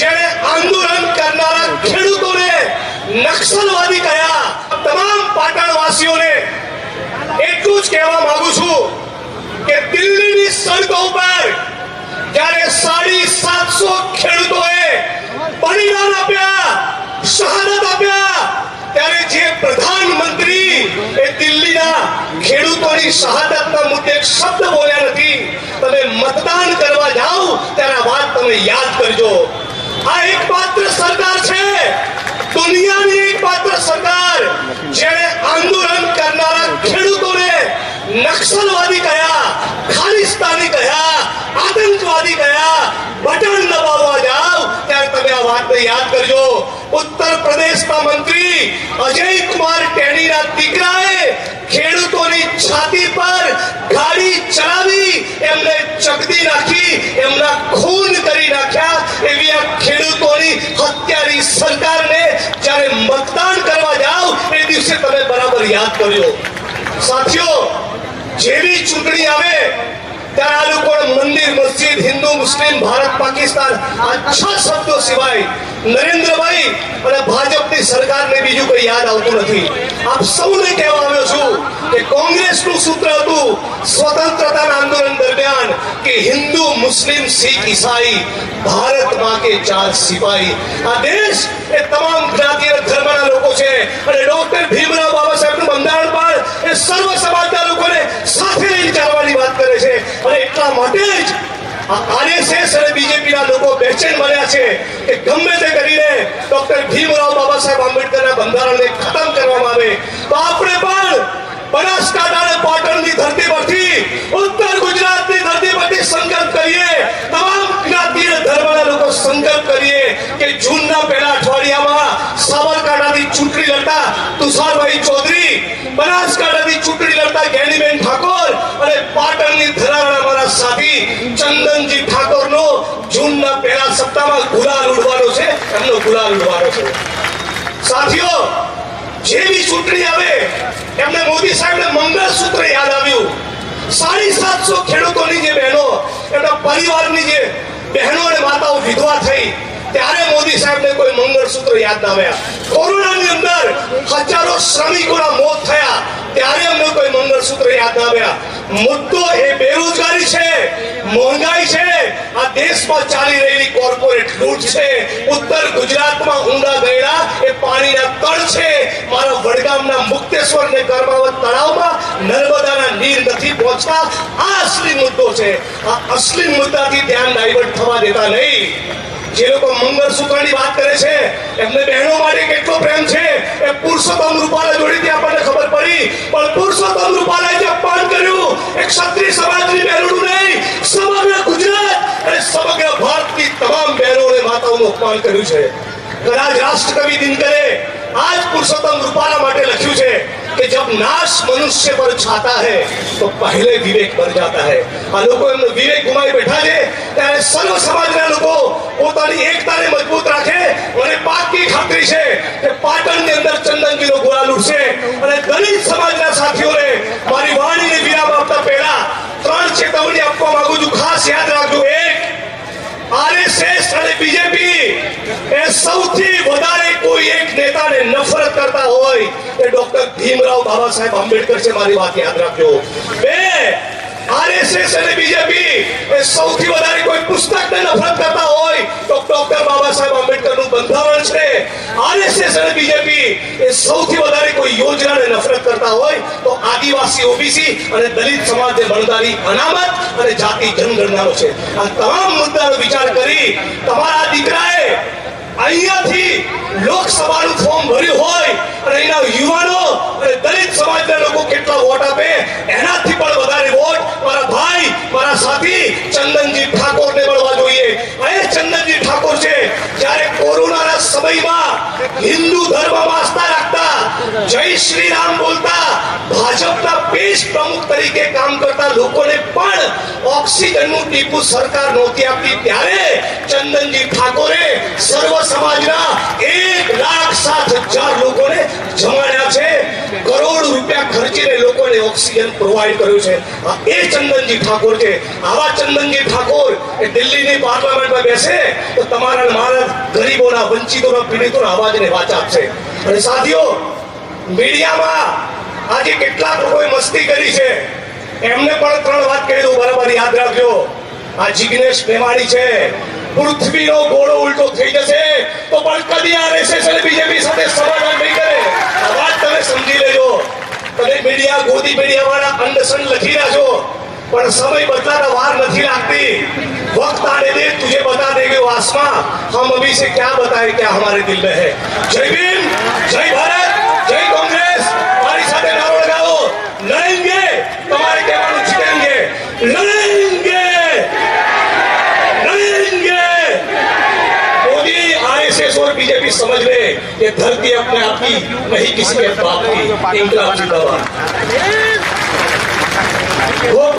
જેણે આંદોલન કરનારા ખેડૂતોને નક્સલવાદી કહ્યા તમામ પાટણવાસીઓને એટલું જ કહેવા માંગુ છું કે દિલ્હીની સડકો ઉપર જ્યારે સાડી સાતસો ખેડૂતોએ બલિદાન આપ્યા, શહાદત આપ્યા, ત્યારે જે પ્રધાનમંત્રી એ દિલ્હીના ખેડૂતોની શહાદતના મુદ્દે શબ્દ બોલ્યા નથી, તમે મતદાન કરવા જાઓ, ત્યારે વાત તમે યાદ કરજો. આ એકમાત્ર સરકાર છે. દુનિયાની એકમાત્ર સરકાર જેણે આંદોલન કરનારા ખેડૂતોને નક્સલવાદી કહ્યા ખાલિસ્તાની કહ્યા આતંકવાદી કહ્યા બટન દબાવવા જાવ, ત્યારે તમે આ વાતને યાદ કરજો. ઉત્તર પ્રદેશના મંત્રી અજય કુમાર ટેણીના દીકરાએ ખેડૂતોની છાતી પર ગાડી ચલાવી એમને ચકદી નાખી એમના ખૂન કરી નાખ્યા એવી આ ખેડૂતોની હત્યારી સરકારને જ્યારે મતદાન કરવા જાઓ એ દિવસે તમે બરાબર યાદ કર્યો. સાથીઓ જેવી ચૂંટણી આવે ત્યારે આ મંદિર મસ્જિદ હિન્દુ મુસ્લિમ ભારત પાકિસ્તાન આ છ શબ્દો સિવાય નરેન્દ્રભાઈ અને ભાજપની સરકારને બીજું કોઈ યાદ આવતું નથી. આપ સૌને કહેવા આવ્યો છું કે કોંગ્રેસનું સૂત્ર હતું સ્વતંત્રતા આંદોલન દરમિયાન કે હિન્દુ, મુસ્લિમ, શીખ, ઈસાઈ, ભારતમાં કે ચાર સિપાહી. આ દેશ એ તમામ જ્ઞાતિ ધર્મના લોકો છે અને ડોક્ટર ભીમરાવ બાબા સાહેબનું બંધારણ પણ એ સર્વ સમાજના લોકોને સાથે લઈને ચાલવાની વાત કરે છે અને એટલા માટે જ આ આરએસએસ અને બીજેપીના લોકો બેચેન બન્યા છે કે ગમે તે કરીને ડોક્ટર ભીમરાવ બાબા સાહેબ આંબેડકરના બંધારણને ખતમ કરવામાં આવે. તો આપણે પણ બનાસકાંઠા અને પાટણની ધરતી પરથી, ઉત્તર ગુજરાતની ધરતી પરથી સંકલ્પ કરીએ. તમામ જ્ઞાતિ ધર્મના લોકો સંકલ્પ કરીએ કે જૂનના પહેલા અઠવાડિયામાં સાબરકાંઠાથી ચૂંટણી લડતા તુષારભાઈ ચૌધરી બનાસકાંઠાથી ચૂંટણી લડતા જ્ઞાનીબેન ઠાકોર અને પાટણની ધરાવના અમારા સાથી ચંદનજી ઠાકોરનો જૂનના પહેલા સપ્તાહમાં ગુલાલ ઉડવાનો છે, એમનો ગુલાલ ઉડવાનો છે. સાથીઓ, જેવી ચૂંટણી આવે, એમને મોદી સાહેબને મંગળસૂત્ર યાદ આવ્યું. સાડી સાતસો ખેડૂતોની જે બહેનો, એમના પરિવારની જે બહેનો અને માતાઓ વિધવા થઈ ત્યારે મોદી સાહેબને કોઈ મંગળસૂત્ર યાદ આવ્યા. કોરોનાની અંદર હજારો શ્રમિકોના મોત થયા. ત્યારે અમને કોઈ મંગળસૂત્ર યાદ આવ્યા. મુદ્દો એ બેરોજગારી છે, મોંઘાઈ છે, આ દેશમાં ચાલી રહેલી કોર્પોરેટ લૂંટ છે, ઉત્તર ગુજરાતમાં ઊંડા ગયેલા એ પાણીના તળ છે. મારા વડગામના મુક્તેશ્વર ને કર્માવત તળાવમાં નર્મદાના નીર નથી પહોંચતા. આ અસલી મુદ્દો છે. આ અસલી મુદ્દાથી ધ્યાન ડાયવર્ટ થવા દેતા નહીં. જે લોકો મંગળ સૂત્રની વાત કરે છે, એમને બહેનો માટે કેટલો પ્રેમ છે? એ પુરુષોત્તમ રૂપાલા જોડીથી આપણને ખબર પડી. પણ પુરુષોત્તમ રૂપાલાએ જે અપમાન કર્યું, એ ક્ષત્રિય સમાજની બહેનોનું નહીં, સમગ્ર ગુજરાત અને સમગ્ર ભારતની તમામ બહેનોને માતાઓનું અપમાન કર્યું છે. કદાચ રાષ્ટ્રકવિ દિનકરે આજ પુરુષોત્તમ રૂપાલા માટે લખ્યું છે કે જબ નાશ મનુષ્ય પર છાતા હે, તો પહેલે વિવેક પર જાતા હે. આ લોકો એમનો વિવેક ગુમાવી બેઠા છે, ત્યારે સર્વ સમાજના છે કે પાટણની અંદર ચંદનજીનો ગોળા લૂટશે. અને દલિત સમાજના સાથીઓને મારી વાણીને વિરામ આપતા પહેલા ત્રણ ચેતવણી આપવા માંગુ છું. ખાસ યાદ રાખજો. એક, આરએસએસ અને બીજેપી એ સૌથી વધારે કોઈ એક નેતાને નફરત કરતા હોય એ ડોક્ટર ભીમરાવ બાબા સાહેબ આંબેડકર છે. મારી વાત યાદ રાખજો. બે આરએસએસ અને બીજેપી એ સૌથી વધારે કોઈ પુસ્તકને નફરત કરતા હોય તો ડોક્ટર બાબા આંબેડકરનું બંધારણ છે. આરએસએસ અને બીજેપી એ સૌથી વધારે કોઈ યોજનાને નફરત કરતા હોય તો આદિવાસી ઓબીસી અને દલિત સમાજને બળદારી અનામત અને જાતિ જનગણનાનો છે. આ તમામ મુદ્દાનો વિચાર કરી તમારા દીકરાએ અહીંયાથી લોકસભાનું ફોર્મ ભર્યું હોય અને એના યુવાનો અને દલિત સમાજના લોકો કેટલા વોટ આપે એનાથી પણ વધારે વોટ મારા ભાઈ મારા સાથી ચંદનજી ઠાકોરને મળવા જોઈએ એ ચંદનજી ઠાકોર છે જ્યારે કોરોનાના સમયમાં રાખતા જય શ્રી રામ બોલતા ભાજપના પેશ પ્રમુખ તરીકે કામ કરતા લોકોને પણ ઓક્સિજનનું ટીપુ સરકાર નહોતી આપતી. ત્યારે ચંદનજી ઠાકોરે સર્વ સમાજના એક લાખ સાત હજાર લોકોને જમાડ્યા છે કરોડ રૂપિયા ખર્ચીને લોકોને ઓક્સિજન પ્રોવાઈડ કર્યું છે. આ એ ચંદનજી ઠાકોર છે. આવા ચંદનજી ઠાકોર એ દિલ્હીની પાર્લામેન્ટમાં બેસે તો તમારા મારા ગરીબોના, વંચિતોના, પીડિતોના અવાજને વાચા આપશે. અને સાથીઓ, મીડિયામાં આજે કેટલાક લોકોએ મસ્તી કરી છે. એમને પણ ત્રણ વાત કહી દઉં, બરાબર યાદ રાખજો. આ જિગ્નેશ મેવાણી છે. પૃથ્વીનો ગોળો ઉલટો થઈ જશે તો પણ કદી આરએસએસ અને બીજેપી સાથે સમાધાન નહીં કરે. આ વાત તમે સમજી લેજો. પેઢિયા ગોદી પેઢિયાવાળા અંડસન લખી રહ્યા છો પણ સમય બદલાના વાર નથી લાગતી. વક્ત આને દે, તુજે બતા દેંગે વાસમાં. હમ અભી સે ક્યા બતાએ ક્યા હમારે દિલ में है જય ભીમ, જય ભારત. और बीजेपी समझ ले ये धरती अपने आप की नहीं किसी के बाप की इंकलाब जिंदाबाद वो